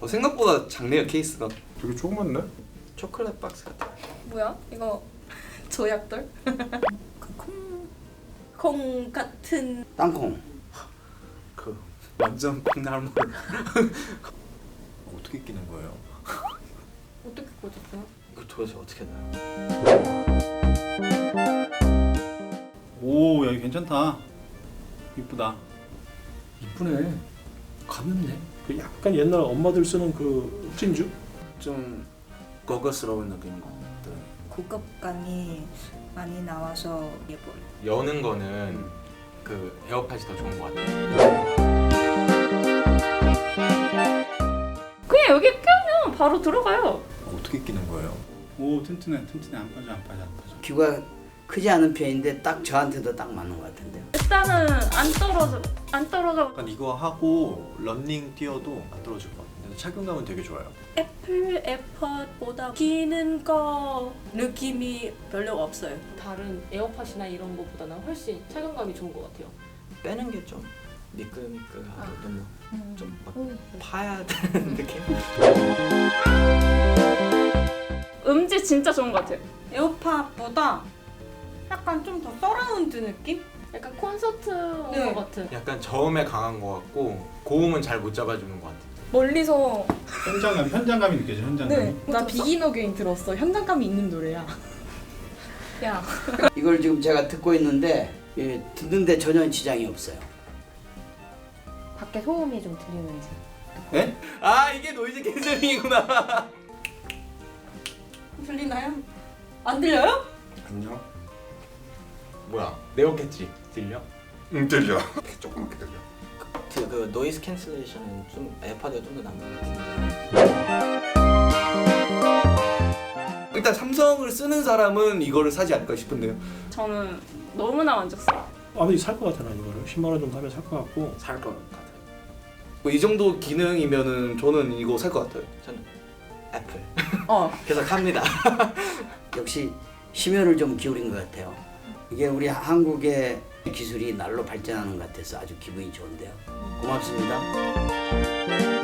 어, 생각보다 작네요 케이스가. 되게 조그맣네. 초콜릿 박스 같아. 뭐야? 이거 조약돌? 콩, 콩 같은 땅콩. 그 완전 팽나물. 어떻게 끼는 거예요? 어떻게 꽂았어요? 그 도대체 어떻게 돼요? 여기 괜찮다. 이쁘다. 이쁘네. 가볍네. 그 약간 옛날 엄마들 쓰는 그 흑진주? 좀 거거스러운 느낌인 것 같아요. 고급감이 많이 나와서 예뻐요. 여는 거는 그 에어팟이 더 좋은 것 같아요. 그냥 여기 껴면 바로 들어가요. 어떻게 끼는 거예요? 오, 튼튼해, 튼튼해. 안 빠져, 안 빠져, 안 빠져. 귀가 크지 않은 편인데 딱 저한테도 딱 맞는 것 같은데요. 일단은 안 떨어져, 안 떨어져. 약간 이거 하고 런닝 뛰어도 안 떨어질 것 같은데 착용감은 되게 좋아요. 애플 에어팟보다 끼는 거 느낌이 별로 없어요. 다른 에어팟이나 이런 것보다는 훨씬 착용감이 좋은 것 같아요. 빼는 게 좀 미끌미끌하고 아. 너무 음. 좀막 파야 되는 느낌. 음질 진짜 좋은 것 같아요. 에어팟보다 약간 좀 더 서라운드 느낌? 약간 콘서트 온 네. 것 같은. 약간 저음에 강한 것 같고 고음은 잘 못 잡아주는 것 같아요. 멀리서 현장감, 현장감이 느껴져, 현장감이. 네, 나 비긴 어게인 들었어. 현장감이 있는 노래야. 야, 이걸 지금 제가 듣고 있는데 예, 듣는데 전혀 지장이 없어요. 밖에 소음이 좀 들리는지. 네? 아 이게 노이즈 캔슬링이구나. 들리나요? 안 들려요? 안녕. 뭐야? 네오캐치 들려? 응 들려. 조그맣게 들려. 그, 그 노이즈 캔슬레이션은 좀 에어팟에 좀더 남는 것 같은데. 일단 삼성을 쓰는 사람은 이거를 사지 않을까 싶은데요. 저는 너무나 만족스러워. 아버지 살것 같아 난 이거를 10만 원 정도 하면 살 것 같고 살 것 같아요. 뭐 이 정도 기능이면은 저는 이거 살 것 같아요. 저는 애플. 어. 계속 합니다. 역시 심혈을 좀 기울인 것 같아요. 이게 우리 한국의 기술이 날로 발전하는 것 같아서 아주 기분이 좋은데요. 고맙습니다.